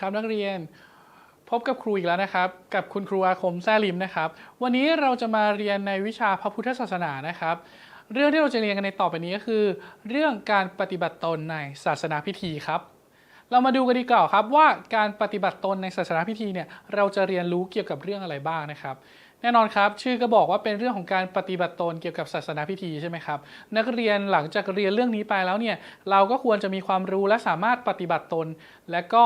ครับนักเรียน พบกับครูอีกแล้วนะครับ กับคุณครูอาคมแซ่ลิมนะครับ วันนี้เราจะมาเรียนในวิชาพระพุทธศาสนานะครับ เรื่องที่เราจะเรียนกันในต่อไปนี้ก็คือ เรื่องการปฏิบัติตนในศาสนาพิธีครับ เรามาดูกันดีกว่าครับว่าการปฏิบัติตนในศาสนาพิธีเนี่ยเราจะเรียนรู้เกี่ยวกับเรื่องอะไรบ้างนะครับแน่นอนครับชื่อก็บอกว่าเป็นเรื่องของการปฏิบัติตนเกี่ยวกับศาสนาพิธีใช่ไหมครับนักเรียนหลังจากเรียนเรื่องนี้ไปแล้วเนี่ยเราก็ควรจะมีความรู้และสามารถปฏิบัติตน และก็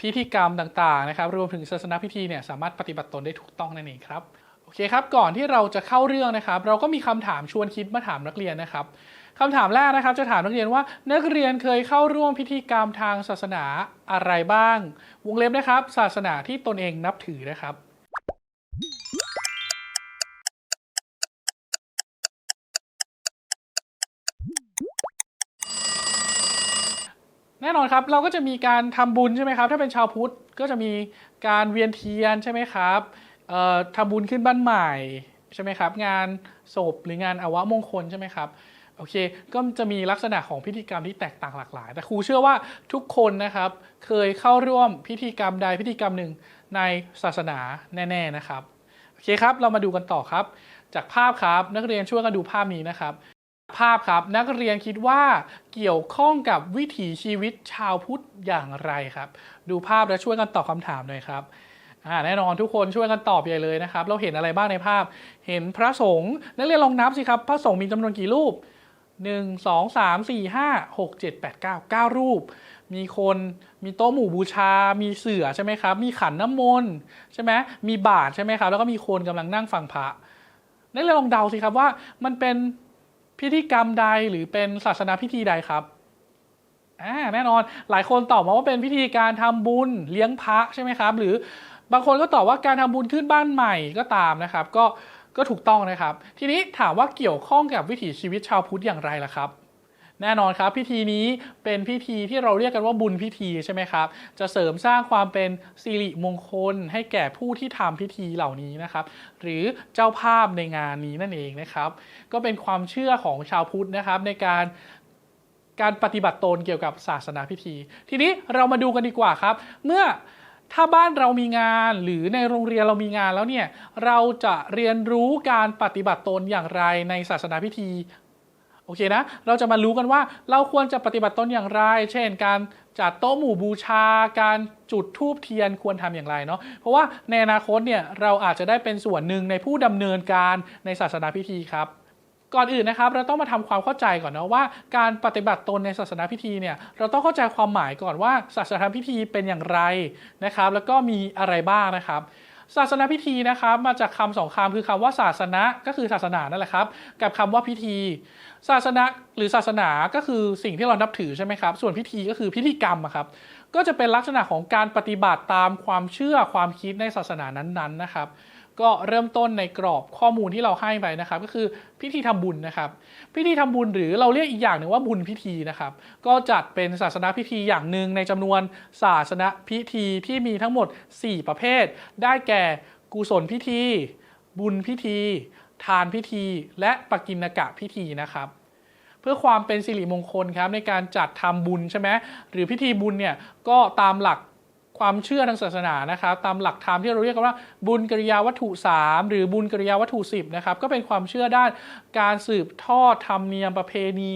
พิธีกรรมต่างๆนะครับรวมถึงศาสนาพิธีเนี่ยสามารถปฏิบัติตนได้ถูกต้องนั่นเองครับโอเคครับก่อนที่เราจะเข้าเรื่องนะครับ เราก็มีคำถามชวนคิดมาถามนักเรียนนะครับคำถามแรกนะครับจะถามนักเรียนว่านักเรียนเคยเข้าร่วมพิธีกรรมทางศาสนาอะไรบ้าง วงเล็บนะครับ ศาสนาที่ตนเองนับถือนะครับ น่นอนครับเราก็จะมีการทำบุญใช่ไหมครับ ถ้าเป็นชาวพุทธก็จะมีการเวียนเทียนใช่ไหมครับเอ่อทำบุญขึ้นบ้านใหม่ใช่ไหมครับ งานศพหรืองานอวะมงคลใช่ไหมครับโอเค ก็จะมีลักษณะของพิธีกรรมที่แตกต่างหลากหลาย แต่ครูเชื่อว่าทุกคนนะครับ เคยเข้าร่วมพิธีกรรมใดพิธีกรรมหนึ่งในศาสนาแน่ ๆนะครับ โอเคครับ เรามาดูกันต่อครับ จากภาพครับนักเรียนช่วยกันดูภาพนี้นะครับ ภาพครับนักเรียนคิดว่าเกี่ยวข้องกับวิถีชีวิตชาวพุทธอย่างไรครับ ดูภาพแล้วช่วยกันตอบคำถามหน่อยครับแน่นอนทุกคนช่วยกันตอบใหญ่เลยนะครับ เราเห็นอะไรบ้างในภาพ เห็นพระสงฆ์นักเรียนลองนับสิครับ พระสงฆ์มีจำนวนกี่รูป 1 2 3 4 5 6 7 8 9 9 รูป มีคนมีโต๊ะหมู่บูชา มีเสือใช่ไหมครับ มีขันน้ำมนต์ใช่ไหมมีบาตรใช่ไหมครับ แล้วก็มีคนกำลังนั่งฟังพระนักเรียนลองเดาสิครับว่ามันเป็น พิธีกรรมใดหรือเป็นศาสนาพิธีใดครับอ่าแน่นอนหลายคนตอบมาว่าเป็นพิธีการทำบุญเลี้ยงพระใช่ไหมครับ หรือบางคนก็ตอบว่าการทำบุญขึ้นบ้านใหม่ก็ตามนะครับ ก็ก็ถูกต้องนะครับ ทีนี้ถามว่าเกี่ยวข้องกับวิถีชีวิตชาวพุทธอย่างไรล่ะครับ แน่นอนครับพิธีนี้เป็นพิธีที่เราเรียกกันว่าบุญพิธีใช่ไหมครับ จะเสริมสร้างความเป็นสิริมงคลให้แก่ผู้ที่ทำพิธีเหล่านี้นะครับ หรือเจ้าภาพในงานนี้นั่นเองนะครับ ก็เป็นความเชื่อของชาวพุทธนะครับในการการปฏิบัติตนเกี่ยวกับศาสนาพิธี ทีนี้เรามาดูกันดีกว่าครับ เมื่อถ้าบ้านเรามีงานหรือในโรงเรียนเรามีงานแล้วเนี่ย เราจะเรียนรู้การปฏิบัติตนอย่างไรในศาสนาพิธี โอเคนะ เราจะมารู้กันว่าเราควรจะปฏิบัติตนอย่างไร เช่น การจัดโต๊ะหมู่บูชา การจุดธูปเทียนควรทำอย่างไรเนาะ เพราะว่าในอนาคตเนี่ยเราอาจจะได้เป็นส่วนหนึ่งในผู้ดำเนินการในศาสนาพิธีครับก่อนอื่นนะครับเราต้องมาทำความเข้าใจก่อนนะว่าการปฏิบัติตนในศาสนาพิธีเนี่ยเราต้องเข้าใจความหมายก่อนว่าศาสนาพิธีเป็นอย่างไรนะครับ แล้วก็มีอะไรบ้างนะครับ ศาสนาพิธีนะครับ มาจากคำสองคำคือคำว่าศาสนะก็คือศาสนานั่นแหละครับ กับคำว่าพิธี ศาสนาหรือศาสนาก็คือสิ่งที่เรานับถือใช่ไหมครับ ส่วนพิธีก็คือพิธีกรรมครับ ก็จะเป็นลักษณะของการปฏิบัติตามความเชื่อความคิดในศาสนานั้นๆนะครับ ก็เริ่มต้นในกรอบข้อมูลที่เราให้ไปนะครับ ก็คือพิธีทำบุญนะครับ พิธีทำบุญหรือเราเรียกอีกอย่างหนึ่งว่าบุญพิธีนะครับ ก็จัดเป็นศาสนาพิธีอย่างหนึ่งในจำนวนศาสนาพิธีที่มีทั้งหมด 4 ประเภท ได้แก่กุศลพิธี บุญพิธี ทานพิธี และปกินกะพิธีนะครับ เพื่อความเป็นสิริมงคลครับในการจัดทำบุญใช่ไหมหรือพิธีบุญเนี่ยก็ตามหลัก ความเชื่อทางศาสนานะครับ ตามหลักธรรมที่เราเรียกกันว่า บุญกริยาวัตถุ 3 หรือบุญกริยาวัตถุ 10 นะครับ ก็เป็นความเชื่อด้านการสืบทอดธรรมเนียมประเพณี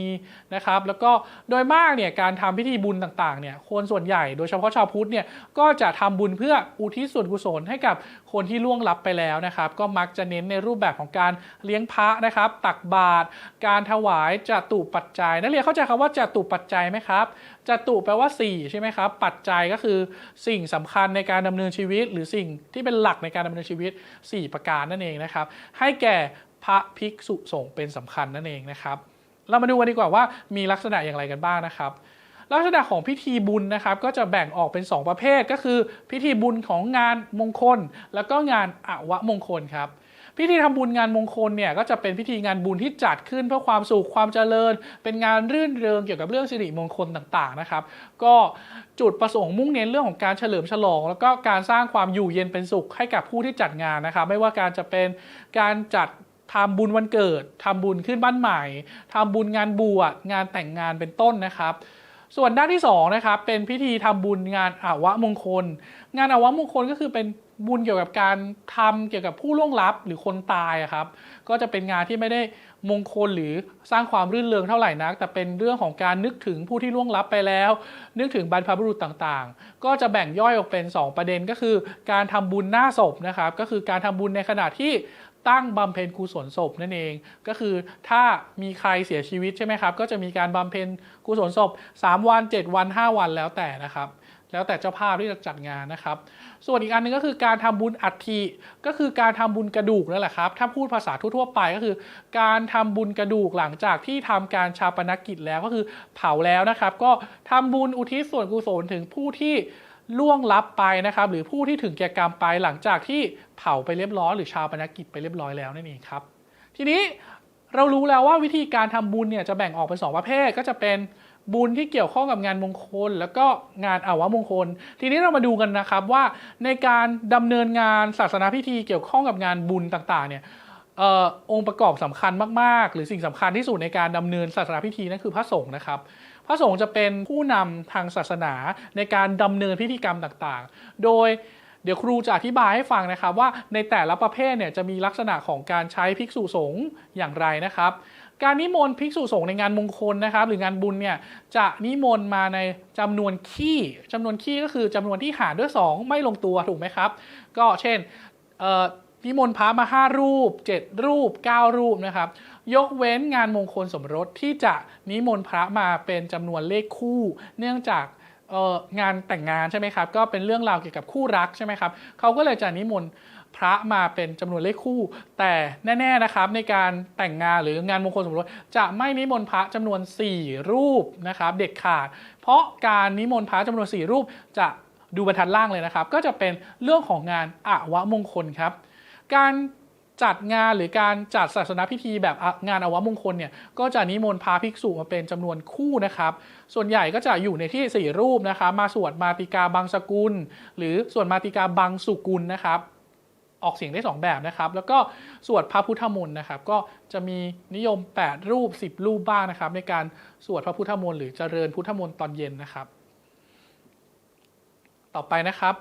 นะครับ แล้วก็โดยมากเนี่ยการทำพิธีบุญต่างๆเนี่ยคนส่วนใหญ่โดยเฉพาะชาวพุทธเนี่ยก็จะทำบุญเพื่ออุทิศส่วนกุศลให้กับคนที่ล่วงลับไปแล้วนะครับ ก็มักจะเน้นในรูปแบบของการเลี้ยงพระนะครับ ตักบาตรการถวายจตุปัจจัยนักเรียนเข้าใจคำว่าจตุปัจจัยไหมครับจตุแปลว่า 4 ใช่ไหมครับ ปัจจัยก็คือสิ่งสำคัญในการดำเนินชีวิต หรือสิ่งที่เป็นหลักในการดำเนินชีวิต 4 ประการนั่นเองนะครับ ให้แก่พระภิกษุสงฆ์เป็นสำคัญนั่นเองนะครับ เรามาดูกันดีกว่าว่ามีลักษณะอย่างไรกันบ้างนะครับลักษณะของพิธีบุญนะครับก็จะแบ่งออกเป็น 2 ประเภทก็คือ พิธีบุญของงานมงคล แล้วก็งานอวมงคลครับ พิธีทำบุญงานมงคลเนี่ยก็จะเป็นพิธีงานบุญที่จัดขึ้นเพื่อความสุขความเจริญ เป็นงานรื่นเริงเกี่ยวกับเรื่องสิริมงคลต่างๆนะครับ ก็จุดประสงค์มุ่งเน้นเรื่องของการเฉลิมฉลอง แล้วก็การสร้างความอยู่เย็นเป็นสุขให้กับผู้ที่จัดงานนะครับ ไม่ว่าการจะเป็นการจัดทำบุญวันเกิดทำบุญขึ้นบ้านใหม่ทำบุญงานบวชงานแต่งงานเป็นต้นนะครับ ส่วนด้านที่สองนะครับเป็นพิธีทำบุญงานอาวะมงคล งานอาวะมงคลก็คือเป็นบุญเกี่ยวกับการทำเกี่ยวกับผู้ล่วงลับหรือคนตายครับ ก็จะเป็นงานที่ไม่ได้มงคลหรือสร้างความรื่นเริงเท่าไหร่นัก แต่เป็นเรื่องของการนึกถึงผู้ที่ล่วงลับไปแล้ว นึกถึงบรรพบุรุษต่างๆ ก็จะแบ่งย่อยออกเป็น 2 ประเด็นก็คือ การทำบุญหน้าศพนะครับ ก็คือการทำบุญในขณะที่ ตั้งบำเพ็ญกุศลศพนั่นเอง ก็คือถ้ามีใครเสียชีวิตใช่ไหมครับ ก็จะมีการบำเพ็ญกุศลศพ 3 วัน 7 วัน 5 วันแล้วแต่นะครับ แล้วแต่เจ้าภาพที่จะจัดงานนะครับ ส่วนอีกอันหนึงก็คือการทำบุญอัฐิก็คือการทำบุญกระดูกนั่นแหละครับ ถ้าพูดภาษาทั่วๆไปก็คือ การทำบุญกระดูกหลังจากที่ทำการชาปนกิจแล้วก็คือเผาแล้วนะครับ ก็ทำบุญอุทิศส่วนกุศลถึงผู้ที่ ล่วงลับไปนะครับ หรือผู้ที่ถึงแก่กรรมไปหลังจากที่เผาไปเรียบร้อยหรือชาวปนกิจไปเรียบร้อยแล้วนั่นเองครับ ทีนี้เรารู้แล้วว่าวิธีการทำบุญเนี่ยจะแบ่งออกเป็นสองประเภทก็จะเป็นบุญที่เกี่ยวข้องกับงานมงคล แล้วก็งานอาวมงคล ทีนี้เรามาดูกันนะครับว่าในการดำเนินงานศาสนาพิธีเกี่ยวข้องกับงานบุญต่างๆเนี่ยออองค์ประกอบสำคัญมากๆ หรือสิ่งสำคัญที่สุดในการดำเนินศาสนาพิธีนั่นคือพระสงฆ์นะครับ พระสงฆ์จะเป็นผู้นำทางศาสนาในการดำเนินพิธีกรรมต่างๆ โดยเดี๋ยวครูจะอธิบายให้ฟังนะครับว่าในแต่ละประเภทเนี่ยจะมีลักษณะของการใช้ภิกษุสงฆ์อย่างไรนะครับ การนิมนต์ภิกษุสงฆ์ในงานมงคลนะครับ หรืองานบุญเนี่ยจะนิมนต์มาในจำนวนขี้จำนวนขี้ก็คือจำนวนที่หารด้วย 2 ไม่ลงตัวถูกไหมครับ ก็เช่น นิมนต์พระมา 5 รูป 7 รูป 9 รูปนะครับ ยกเว้นงานมงคลสมรสที่จะนิมนต์พระมาเป็นจำนวนเลขคู่ เนื่องจากงานแต่งงานใช่ไหมครับ ก็เป็นเรื่องราวเกี่ยวกับคู่รักใช่ไหมครับเขาก็เลยจะนิมนต์พระมาเป็นจำนวนเลขคู่ แต่แน่ ๆนะครับ ในการแต่งงานหรืองานมงคลสมรสจะไม่นิมนต์พระจำนวน 4 รูปนะครับ เด็ดขาด เพราะการนิมนต์พระจำนวน 4 รูปจะดูบรรทัดล่างเลยนะครับ ก็จะเป็นเรื่องของงานอาวะมงคลครับ การจัดงานหรือการจัดศาสนาพิธีแบบงานอวมงคลเนี่ยก็จะนิมนต์พาภิกษุมาเป็นจำนวนคู่นะครับ ส่วนใหญ่ก็จะอยู่ในที่ 4 รูปนะครับมาสวดมาติกาบางสกุล หรือสวดมาติกาบางสุกุลนะครับ ออกเสียงได้ 2 แบบนะครับ แล้วก็สวดพระพุทธมนต์นะครับ ก็จะมีนิยม 8 รูป 10 รูปบ้างนะครับ ในการสวดพระพุทธมนต์หรือเจริญพุทธมนต์ตอนเย็นนะครับ ต่อไปนะครับ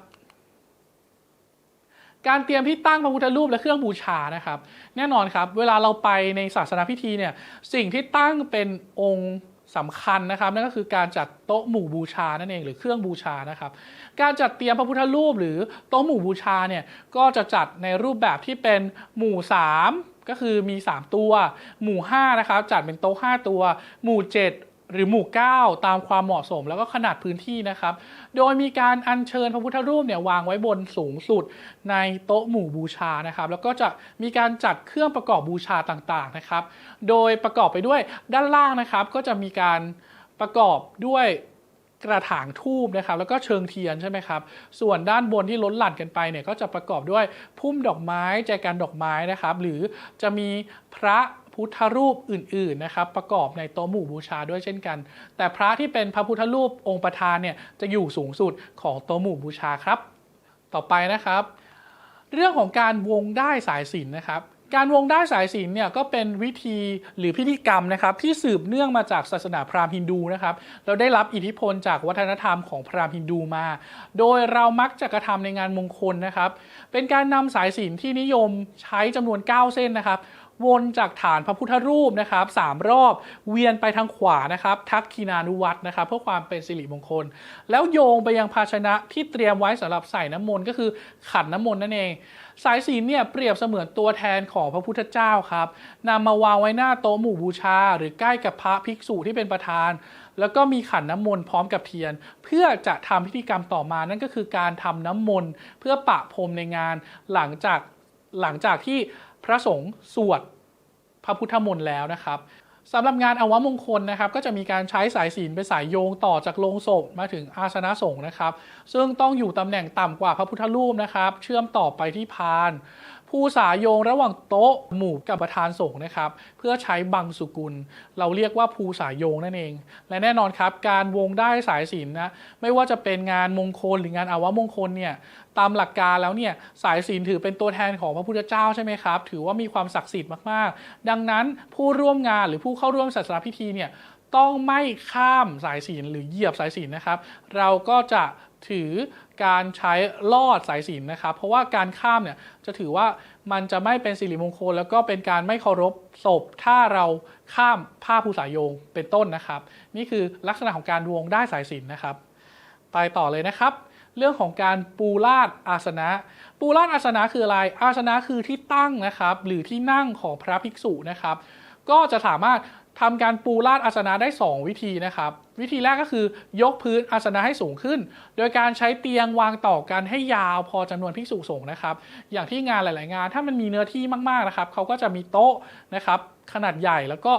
การเตรียมที่ตั้งพระพุทธรูปและเครื่องบูชานะครับ แน่นอนครับ เวลาเราไปในศาสนาพิธีเนี่ยสิ่งที่ตั้งเป็นองค์สำคัญนะครับนั่นก็คือการจัดโต๊ะหมู่บูชานั่นเองหรือเครื่องบูชานะครับ การจัดเตรียมพระพุทธรูปหรือโต๊ะหมู่บูชาเนี่ยก็จะจัดในรูปแบบที่เป็นหมู่ 3 ก็คือมี 3 ตัว หมู่5นะครับจัดเป็นโต๊ะ5ตัว หมู่ 7 หรือหมู่ 9 ตามความเหมาะสมแล้วก็ขนาดพื้นที่นะครับ โดยมีการอัญเชิญพระพุทธรูปเนี่ยวางไว้บนสูงสุดในโต๊ะหมู่บูชานะครับ แล้วก็จะมีการจัดเครื่องประกอบบูชาต่างๆนะครับ โดยประกอบไปด้วยด้านล่างนะครับ ก็จะมีการประกอบด้วยกระถางทูบนะครับ แล้วก็เชิงเทียนใช่ไหมครับ ส่วนด้านบนที่ล้นหลั่นกันไปเนี่ยก็จะประกอบด้วยพุ่มดอกไม้แจกันดอกไม้นะครับ หรือจะมีพระ พุทธรูปอื่นๆนะครับประกอบในโต๊ะหมู่บูชาด้วยเช่นกัน แต่พระที่เป็นพระพุทธรูปองค์ประธานเนี่ยจะอยู่สูงสุดของโต๊ะหมู่บูชาครับ ต่อไปนะครับ เรื่องของการวงได้สายสิญจนนะครับการวงได้สายสิญจนเนี่ยก็เป็นวิธีหรือพิธีกรรมนะครับที่สืบเนื่องมาจากศาสนาพราหมณ์ฮินดูนะครับเราได้รับอิทธิพลจากวัฒนธรรมของพราหมณ์ฮินดูมา โดยเรามักจะกระทำในงานมงคลนะครับ เป็นการนำสายสิญจนที่นิยมใช้จำนวน 9 เส้นนะครับ วนจากฐานพระพุทธรูปนะครับสามรอบเวียนไปทางขวานะครับ ทักคีนานุวัตนะครับ เพื่อความเป็นสิริมงคล แล้วโยงไปยังภาชนะที่เตรียมไว้สำหรับใส่น้ำมนต์ก็คือขันน้ำมนต์นั่นเอง สายศีลเนี่ยเปรียบเสมือนตัวแทนของพระพุทธเจ้าครับนำมาวางไว้หน้าโต๊ะหมู่บูชา หรือใกล้กับพระภิกษุที่เป็นประธาน แล้วก็มีขันน้ำมนต์พร้อมกับเทียน เพื่อจะทำพิธีกรรมต่อมานั่นก็คือการทำน้ำมนต์เพื่อปะพรมในงานหลังจากหลังจากที่ พระสงฆ์สวดพระพุทธมนต์แล้วนะครับสำหรับงานอวมงคลนะครับ ก็จะมีการใช้สายศีลเป็นสายโยงต่อจากโลงศพมาถึงอาสนะสงฆ์นะครับ ซึ่งต้องอยู่ตำแหน่งต่ำกว่าพระพุทธรูปนะครับ เชื่อมต่อไปที่พาน ผู้สายโยงระหว่างโต๊ะหมู่กับประธานสงฆ์นะครับ เพื่อใช้บังสุกุล เราเรียกว่าภูสายโยงนั่นเอง และแน่นอนครับ การวงได้สายศีลนะไม่ว่าจะเป็นงานมงคลหรืองานอาวมงคลเนี่ยตามหลักการแล้วเนี่ยสายศีลถือเป็นตัวแทนของพระพุทธเจ้าใช่ไหมครับ ถือว่ามีความศักดิ์สิทธิ์มากๆ ดังนั้นผู้ร่วมงานหรือผู้เข้าร่วมศาสนาพิธีเนี่ยต้องไม่ข้ามสายศีลหรือเหยียบสายศีลนะครับ เราก็จะ ถือการใช้ลอดสายศีลนะครับ เพราะว่าการข้ามเนี่ยจะถือว่ามันจะไม่เป็นสิริมงคล แล้วก็เป็นการไม่เคารพศพ ถ้าเราข้ามผ้าภูสายโยงเป็นต้นนะครับ นี่คือลักษณะของการดวงได้สายศีลนะครับ ไปต่อเลยนะครับเรื่องของการปูลาดอาสนะ ปูลาดอาสนะคืออะไร อาสนะคือที่ตั้งนะครับ หรือที่นั่งของพระภิกษุนะครับ ก็จะสามารถ ทำการปูลาดอาสนะได้ 2 วิธีนะครับ วิธีแรกก็คือยกพื้นอาสนะให้สูงขึ้น โดยการใช้เตียงวางต่อกันให้ยาวพอจำนวนภิกษุสงฆ์นะครับ อย่างที่งานหลาย ๆ งานถ้ามันมีเนื้อที่มาก ๆ นะครับเขาก็จะมีโต๊ะนะครับขนาดใหญ่แล้วก็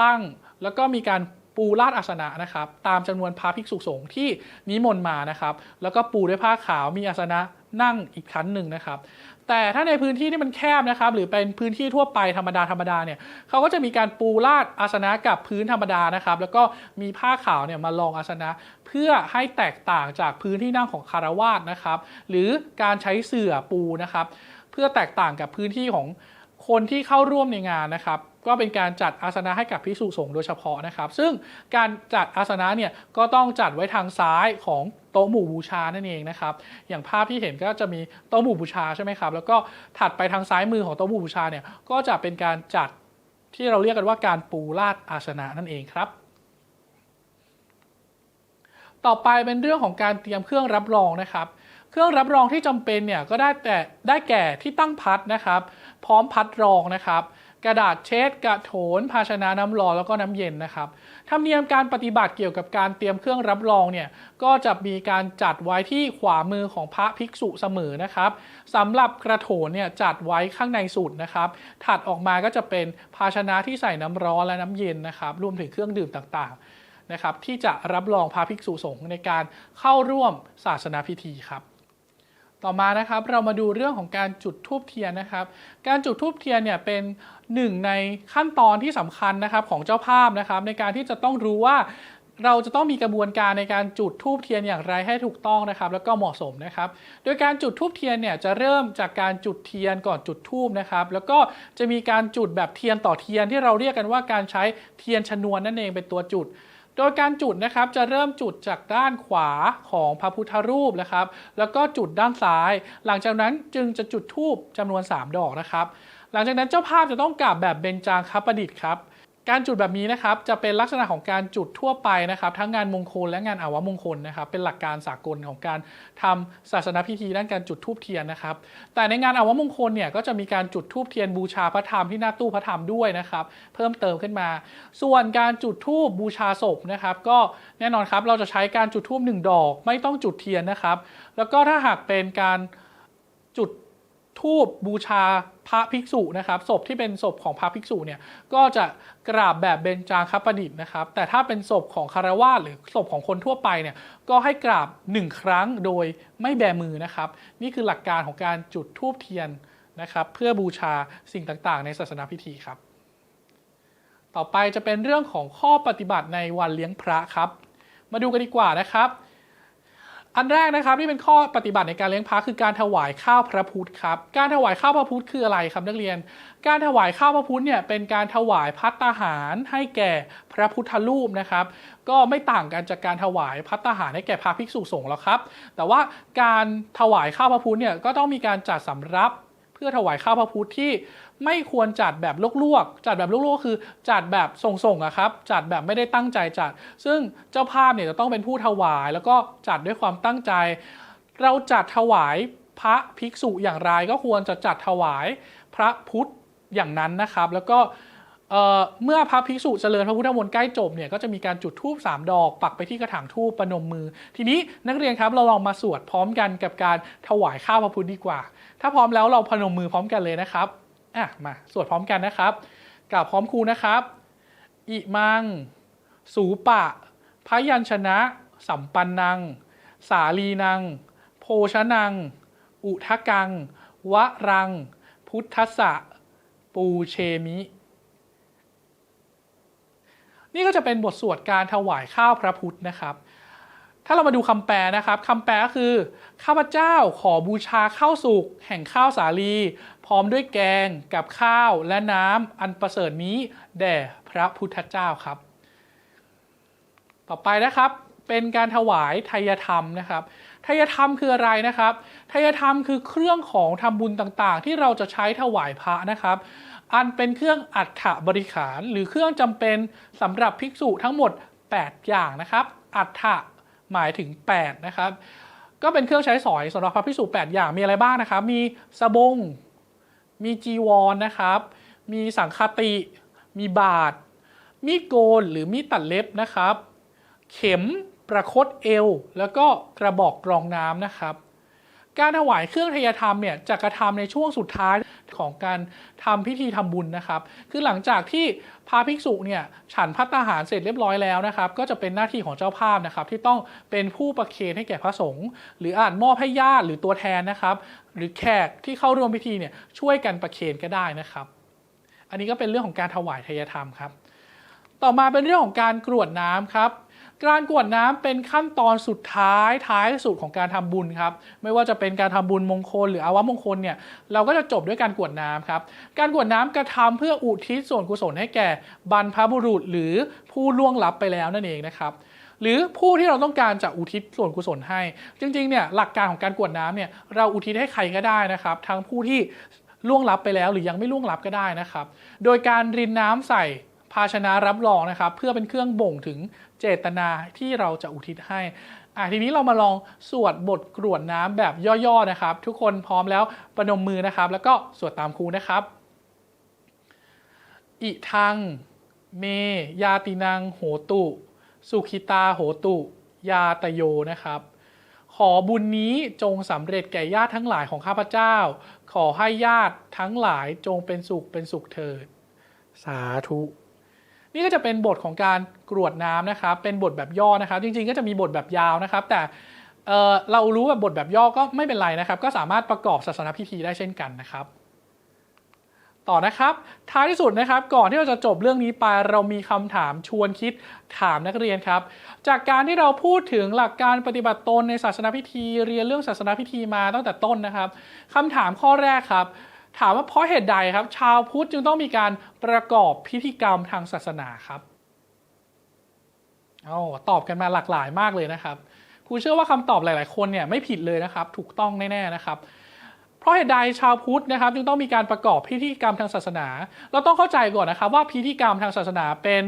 ตั้งแล้วก็มีการปูลาดอาสนะนะครับตามจำนวนพระภิกษุสงฆ์ที่นิมนต์มานะครับ แล้วก็ปูด้วยผ้าขาวมีอาสนะนั่งอีกชั้นหนึ่งนะครับ แต่ถ้าในพื้นที่ที่มันแคบนะครับ หรือเป็นพื้นที่ทั่วไปธรรมดาธรรมดาเนี่ยเขาก็จะมีการปูลาดอาสนะกับพื้นธรรมดานะครับ แล้วก็มีผ้าขาวเนี่ยมารองอาสนะ เพื่อให้แตกต่างจากพื้นที่นั่งของคารวาสนะครับ หรือการใช้เสื่อปูนะครับ เพื่อแตกต่างกับพื้นที่ของคนที่เข้าร่วมในงานนะครับ ก็เป็นการจัดอาสนะให้กับพิสุสงฆ์โดยเฉพาะนะครับ ซึ่งการจัดอาสนะเนี่ยก็ต้องจัดไว้ทางซ้ายของ โต๊ะหมู่บูชานั่นเองนะครับ อย่างภาพที่เห็นก็จะมีโต๊ะหมู่บูชาใช่ไหมครับ แล้วก็ถัดไปทางซ้ายมือของโต๊ะหมู่บูชาเนี่ย ก็จะเป็นการจัดที่เราเรียกกันว่าการปูลาดอาสนะนั่นเองครับ ต่อไปเป็นเรื่องของการเตรียมเครื่องรับรองนะครับ เครื่องรับรองที่จำเป็นเนี่ยก็ได้แต่ได้แก่ที่ตั้งพัดนะครับ พร้อมพัดรองนะครับ กระดาษเช็ด กระโถน ภาชนะน้ำร้อนแล้วก็น้ำเย็นนะครับธรรมเนียมการปฏิบัติเกี่ยวกับการเตรียมเครื่องรับรองเนี่ยก็จะมีการจัดไว้ที่ขวามือของพระภิกษุเสมอนะครับสำหรับกระโถนเนี่ยจัดไว้ข้างในสุดนะครับถัดออกมาก็จะเป็นภาชนะที่ใส่น้ำร้อนและน้ำเย็นนะครับรวมถึงเครื่องดื่มต่างๆนะครับที่จะรับรองพระภิกษุสงฆ์ในการเข้าร่วมศาสนาพิธีครับ ต่อมานะครับเรามาดูเรื่องของการจุดธูปเทียนนะครับ การจุดธูปเทียนเนี่ยเป็นหนึ่งในขั้นตอนที่สำคัญนะครับของเจ้าภาพนะครับ ในการที่จะต้องรู้ว่าเราจะต้องมีกระบวนการในการจุดธูปเทียนอย่างไรให้ถูกต้องนะครับ แล้วก็เหมาะสมนะครับ โดยการจุดธูปเทียนเนี่ยจะเริ่มจากการจุดเทียนก่อนจุดธูปนะครับ แล้วก็จะมีการจุดแบบเทียนต่อเทียนที่เราเรียกกันว่าการใช้เทียนชนวนนั่นเองเป็นตัวจุด โดยการจุดนะครับจะเริ่มจุดจากด้านขวาของพระพุทธรูปนะครับ แล้วก็จุดด้านซ้าย หลังจากนั้นจึงจะจุดธูปจำนวน 3 ดอกนะครับ หลังจากนั้นเจ้าภาพจะต้องกราบแบบเบญจางคประดิษฐ์ครับ การจุดแบบนี้นะครับจะเป็นลักษณะของการจุดทั่วไปนะครับ ทั้งงานมงคลและงานอาวมงคลนะครับ เป็นหลักการสากลของการทำศาสนาพิธีด้านการจุดธูปเทียนนะครับ แต่ในงานอาวมงคลเนี่ยก็จะมีการจุดธูปเทียนบูชาพระธรรมที่หน้าตู้พระธรรมด้วยนะครับ เพิ่มเติมขึ้นมา ส่วนการจุดธูปบูชาศพนะครับ ก็แน่นอนครับเราจะใช้การจุดธูปหนึ่งดอก ไม่ต้องจุดเทียนนะครับ แล้วก็ถ้าหากเป็นการจุดทูบบูชา พระภิกษุนะครับศพที่เป็นศพของพระภิกษุเนี่ยก็จะกราบแบบเบญจางคประดิษฐ์นะครับ แต่ถ้าเป็นศพของคารวาสหรือศพของคนทั่วไปเนี่ยก็ให้กราบหนึ่งครั้งโดยไม่แบมือนะครับ นี่คือหลักการของการจุดทูบเทียนนะครับเพื่อบูชาสิ่งต่างๆ ในศาสนาพิธีครับ ต่อไปจะเป็นเรื่องของข้อปฏิบัติในวันเลี้ยงพระครับ มาดูกันดีกว่านะครับ อันแรกนะครับที่เป็นข้อปฏิบัติในการเลี้ยงพระคือการถวายข้าวพระพุทธครับ การถวายข้าวพระพุทธคืออะไรครับนักเรียน การถวายข้าวพระพุทธเนี่ยเป็นการถวายพัตตาหารให้แก่พระพุทธรูปนะครับ ก็ไม่ต่างกันจากการถวายพัตตาหารให้แก่พระภิกษุสงฆ์แล้วครับ แต่ว่าการถวายข้าวพระพุทธเนี่ยก็ต้องมีการจัดสำรับเพื่อถวายข้าวพระพุทธที่ ไม่ควรจัดแบบลวกๆจัดแบบลวกๆก็คือจัดแบบส่งๆอะครับ จัดแบบไม่ได้ตั้งใจจัด ซึ่งเจ้าภาพเนี่ยจะต้องเป็นผู้ถวาย แล้วก็จัดด้วยความตั้งใจ เราจัดถวายพระภิกษุอย่างไรก็ควรจะจัดถวายพระพุทธอย่างนั้นนะครับ แล้วก็เเมื่อพระภิกษุเจริญพระพุทธมนต์ใกล้จบเนี่ยก็จะมีการจุดธูปสามดอก ปักไปที่กระถางธูปประนมมือ ทีนี้นักเรียนครับเราลองมาสวดพร้อมกันกับการถวายข้าวพระพุทธดีกว่า ถ้าพร้อมแล้วเราพนมมือพร้อมกันเลยนะครับ อะมาสวดพร้อมกันนะครับกล่าวพร้อมครูนะครับ อิมัง สูปะ พยัญชนะ สัมปันนัง สาลีนัง โภชนัง อุทะกัง วะรัง พุทธสะปูเชมิ นี่ก็จะเป็นบทสวดการถวายข้าวพระพุทธนะครับ ถ้าเรามาดูคำแปลนะครับคำแปลก็คือ ข้าพเจ้าขอบูชาข้าวสุกแห่งข้าวสาลี พร้อมด้วยแกงกับข้าวและน้ำอันประเสริฐนี้แด่พระพุทธเจ้าครับ ต่อไปนะครับเป็นการถวายทายธรรมนะครับทายธรรมคืออะไรนะครับทายธรรมคือเครื่องของทำบุญต่างๆ ที่เราจะใช้ถวายพระนะครับ อันเป็นเครื่องอัฐบริขาร หรือเครื่องจำเป็นสำหรับภิกษุทั้งหมด 8 อย่างนะครับ อัฐหมายถึง 8 นะครับ ก็เป็นเครื่องใช้สอยสำหรับพระภิกษุ 8 อย่างมีอะไรบ้างนะครับ มีสบง มีจีวรนนะครับ มีสังคติ มีบาท มีโกนหรือมีตัดเล็บนะครับ เข็มประคตเอว แล้วก็กระบอกกรองน้ำนะครับ การถวายเครื่องทยธรรมเนี่ยจะกระทำในช่วงสุดท้าย ของการทำพิธีทำบุญนะครับ คือหลังจากที่พระภิกษุเนี่ยฉันพัตตาหารเสร็จเรียบร้อยแล้วนะครับ ก็จะเป็นหน้าที่ของเจ้าภาพนะครับ ที่ต้องเป็นผู้ประเคนให้แก่พระสงฆ์หรืออาจมอบให้ญาติหรือตัวแทนนะครับ หรือแขกที่เข้าร่วมพิธีเนี่ยช่วยกันประเคนก็ได้นะครับ อันนี้ก็เป็นเรื่องของการถวายทายธรรมครับ ต่อมาเป็นเรื่องของการกรวดน้ำครับ การกวดน้ำเป็นขั้นตอนสุดท้ายท้ายสุดของการทำบุญครับ ไม่ว่าจะเป็นการทำบุญมงคลหรืออาวมงคลเนี่ยเราก็จะจบด้วยการกวดน้ำครับ การกวดน้ำกระทำเพื่ออุทิศส่วนกุศลให้แก่บรรพบุรุษหรือผู้ล่วงลับไปแล้วนั่นเองนะครับหรือผู้ที่เราต้องการจะอุทิศส่วนกุศลให้ จริงๆเนี่ยหลักการของการกวดน้ำเนี่ยเราอุทิศให้ใครก็ได้นะครับ ทั้งผู้ที่ล่วงลับไปแล้วหรือยังไม่ล่วงลับก็ได้นะครับ โดยการรินน้ำใส่าชนะรับรองนะครับ เพื่อเป็นเครื่องบ่งถึงเจตนาที่เราจะอุทิศให้อะทีนี้เรามาลองสวดบทกรวดน้ำแบบย่อๆนะครับ ทุกคนพร้อมแล้วประนมมือนะครับ แล้วก็สวดตามครูนะครับ อิทัง เม ยาตินัง โหตุ สุขิตาโหตุ ยาตโยนะครับ ขอบุญนี้จงสำเร็จแก่ญาติทั้งหลายของข้าพเจ้า ขอให้ญาติทั้งหลายจงเป็นสุขเป็นสุขเถิด สาธุ นี่ก็จะเป็นบทของการกรวดน้ำนะครับ เป็นบทแบบย่อนะครับ จริงๆ ก็จะมีบทแบบยาวนะครับ แต่เเรารู้แบบบทแบบย่อก็ไม่เป็นไรนะครับ ก็สามารถประกอบศาสนพิธีได้เช่นกันนะครับต่อนะครับ ท้ายที่สุดนะครับ ก่อนที่เราจะจบเรื่องนี้ไปเรามีคำถามชวนคิดถามนักเรียนครับ จากการที่เราพูดถึงหลักการปฏิบัติตนในศาสนาพิธี เรียนเรื่องศาสนาพิธีมาตั้งแต่ต้นนะครับคำถามข้อแรกครับ ถามว่าเพราะเหตุใดครับ ชาวพุทธจึงต้องมีการประกอบพิธีกรรมทางศาสนาครับเอาตอบกันมาหลากหลายมากเลยนะครับครูเชื่อว่าคำตอบหลาย ๆ คนเนี่ยไม่ผิดเลยนะครับ ถูกต้องแน่ ๆ นะครับ เพราะเหตุใดชาวพุทธนะครับ จึงต้องมีการประกอบพิธีกรรมทางศาสนา เราต้องเข้าใจก่อนนะครับ ว่าพิธีกรรมทางศาสนาเป็น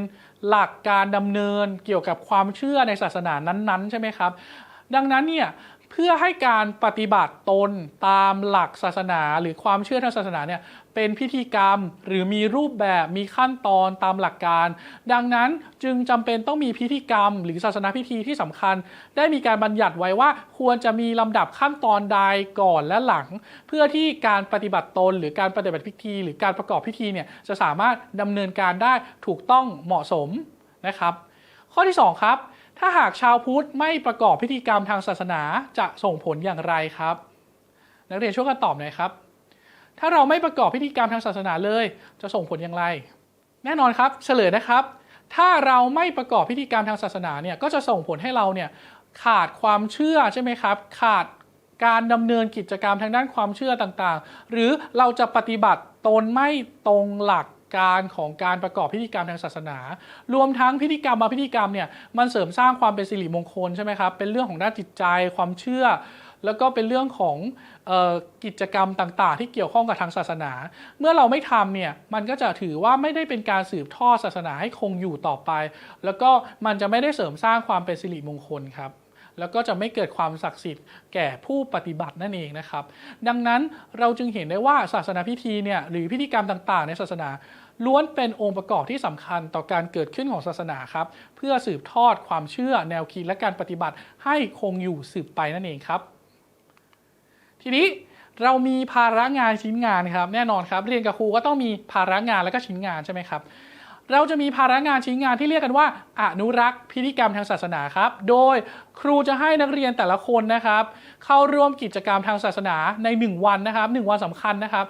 หลักการดำเนินเกี่ยวกับความเชื่อในศาสนานั้น ๆ ใช่ไหมครับ ดังนั้นเนี่ย พื่อให้การปฏิบัติตนตามหลักศาสนาหรือความเชื่อทางศาสนาเนี่ยเป็นพิธีกรรมหรือมีรูปแบบมีขั้นตอนตามหลักการ ดังนั้นจึงจำเป็นต้องมีพิธีกรรม หรือศาสนาพิธีที่สำคัญ ได้มีการบัญญัติไว้ว่าควรจะมีลำดับขั้นตอนใดก่อนและหลัง เพื่อที่การปฏิบัติตน หรือการปฏิบัติพิธี หรือการประกอบพิธีเนี่ยจะสามารถดำเนินการได้ถูกต้องเหมาะสมนะครับ ข้อที่ 2 ครับ ถ้าหากชาวพุทธไม่ประกอบพิธีกรรมทางศาสนาจะส่งผลอย่างไรครับ นักเรียนช่วยกันตอบหน่อยครับ ถ้าเราไม่ประกอบพิธีกรรมทางศาสนาเลย จะส่งผลอย่างไร แน่นอนครับเฉลยนะครับ ถ้าเราไม่ประกอบพิธีกรรมทางศาสนาเนี่ยก็จะส่งผลให้เราเนี่ยขาดความเชื่อใช่ไหมครับ ขาดการดำเนินกิจกรรมทางด้านความเชื่อต่างๆ หรือเราจะปฏิบัติตนไม่ตรงหลัก การของการประกอบพิธีกรรมทางศาสนา รวมทั้งพิธีกรรมมาพิธีกรรมเนี่ยมันเสริมสร้างความเป็นสิริมงคลใช่ไหมครับเป็นเรื่องของด้านจิตใจความเชื่อ แล้วก็เป็นเรื่องของออกิจกรรมต่างๆ ที่เกี่ยวข้องกับทางศาสนา เมื่อเราไม่ทำเนี่ยมันก็จะถือว่าไม่ได้เป็นการสืบทอดศาสนาให้คงอยู่ต่อไป แล้วก็มันจะไม่ได้เสริมสร้างความเป็นสิริมงคลครับ แล้วก็จะไม่เกิดความศักดิ์สิทธิ์แก่ผู้ปฏิบัตินั่นเองนะครับ ดังนั้นเราจึงเห็นได้ว่าศาสนาพิธีเนี่ยหรือพิธีกรรมต่างๆ ในศาสนาล้วนเป็นองค์ประกอบที่สำคัญต่อการเกิดขึ้นของศาสนาครับ เพื่อสืบทอดความเชื่อแนวคิดและการปฏิบัติให้คงอยู่สืบไปนั่นเองครับ ทีนี้เรามีภาระงานชิ้นงานครับ แน่นอนครับ เรียนกับครูก็ต้องมีภาระงานและก็ชิ้นงานใช่ไหมครับ เราจะมีภาระงานชิ้นงานที่เรียกกันว่าอนุรักษ์พิธีกรรมทางศาสนาครับ โดยครูจะให้นักเรียนแต่ละคนนะครับ เข้าร่วมกิจกรรมทางศาสนาใน 1 วันนะครับ1วันสำคัญนะครับ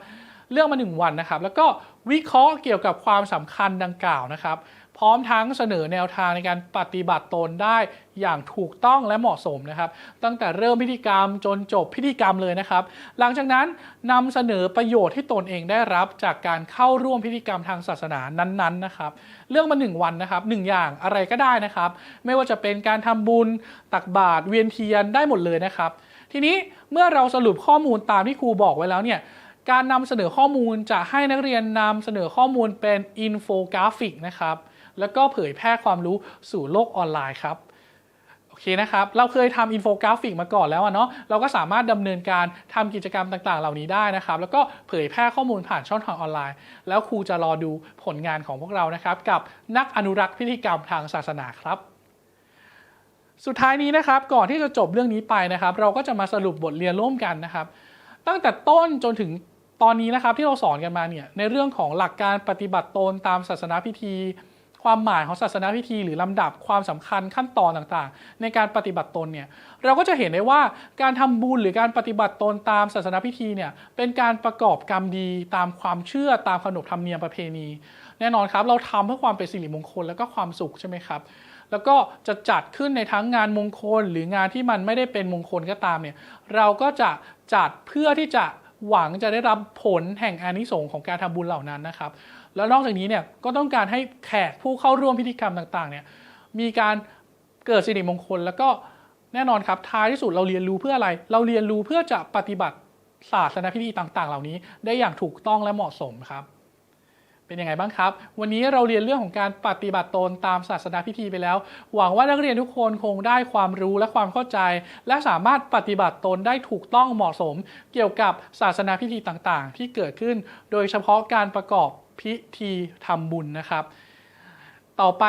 เรื่องมาหนึ่งวันนะครับ แล้วก็วิเคราะห์เกี่ยวกับความสำคัญดังกล่าวนะครับ พร้อมทั้งเสนอแนวทางในการปฏิบัติตนได้อย่างถูกต้องและเหมาะสมนะครับ ตั้งแต่เริ่มพิธีกรรมจนจบพิธีกรรมเลยนะครับ หลังจากนั้นนำเสนอประโยชน์ที่ตนเองได้รับจากการเข้าร่วมพิธีกรรมทางศาสนานั้นๆนะครับ เรื่องมาหนึ่งวันนะครับหนึ่งอย่างอะไรก็ได้นะครับ ไม่ว่าจะเป็นการทำบุญตักบาตรเวียนเทียนได้หมดเลยนะครับ ทีนี้เมื่อเราสรุปข้อมูลตามที่ครูบอกไว้แล้วเนี่ยการนำเสนอข้อมูลจะให้นักเรียนนำเสนอข้อมูลเป็นอินโฟกราฟิกนะครับ แล้วก็เผยแพร่ความรู้สู่โลกออนไลน์ครับโอเคนะครับ เราเคยทำอินโฟกราฟิกมาก่อนแล้วอะเนาะ เราก็สามารถดำเนินการทำกิจกรรมต่างๆ เหล่านี้ได้นะครับ แล้วก็เผยแพร่ข้อมูลผ่านช่องทางออนไลน์ แล้วครูจะรอดูผลงานของพวกเรานะครับ กับนักอนุรักษ์พิธีกรรมทางศาสนาครับ สุดท้ายนี้นะครับ ก่อนที่จะจบเรื่องนี้ไปนะครับ เราก็จะมาสรุปบทเรียนร่วมกันนะครับ ตั้งแต่ต้นจนถึงตอนนี้นะครับที่เราสอนกันมาเนี่ย ในเรื่องของหลักการปฏิบัติตนตามศาสนาพิธี ความหมายของศาสนาพิธี หรือลำดับความสำคัญขั้นตอนต่างๆ ในการปฏิบัติตนเนี่ยเราก็จะเห็นได้ว่าการทำบุญหรือการปฏิบัติตนตามศาสนาพิธีเนี่ยเป็นการประกอบกรรมดีตามความเชื่อตามขนบธรรมเนียมประเพณี แน่นอนครับ เราทำเพื่อความเป็นสิริมงคลแล้วก็ความสุขใช่ไหมครับแล้วก็จะจัดขึ้นในทั้งงานมงคล หรืองานที่มันไม่ได้เป็นมงคลก็ตามเนี่ยเราก็จะจัดเพื่อที่จะหวังจะได้รับผลแห่งอานิสงส์ของการทำบุญเหล่านั้นนะครับ แล้วนอกจากนี้เนี่ยก็ต้องการให้แขกผู้เข้าร่วมพิธีกรรมต่างๆเนี่ยมีการเกิดสิริมงคล แล้วก็แน่นอนครับท้ายที่สุดเราเรียนรู้เพื่ออะไร เราเรียนรู้เพื่อจะปฏิบัติศาสนพิธีต่าง ๆ เหล่านี้ ได้อย่างถูกต้องและเหมาะสมครับ เป็นยังไงบ้างครับ วันนี้เราเรียนเรื่องของการปฏิบัติตนตามศาสนาพิธีไปแล้ว หวังว่านักเรียนทุกคนคงได้ความรู้และความเข้าใจ และสามารถปฏิบัติตนได้ถูกต้องเหมาะสม เกี่ยวกับศาสนาพิธีต่างๆ ที่เกิดขึ้น โดยเฉพาะการประกอบพิธีทำบุญนะครับ ต่อไป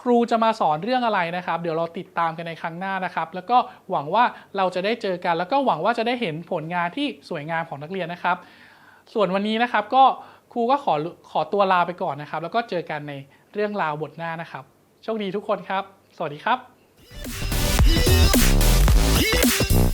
ครูจะมาสอนเรื่องอะไรนะครับ เดี๋ยวเราติดตามกันในครั้งหน้านะครับ แล้วก็หวังว่าเราจะได้เจอกัน แล้วก็หวังว่าจะได้เห็นผลงานที่สวยงามของนักเรียนนะครับ ส่วนวันนี้นะครับก็ รูก็ขอขอตัวลาไปก่อนนะครับ แล้วก็เจอกันในเรื่องราวบทหน้านะครับ โชคดีทุกคนครับ สวัสดีครับ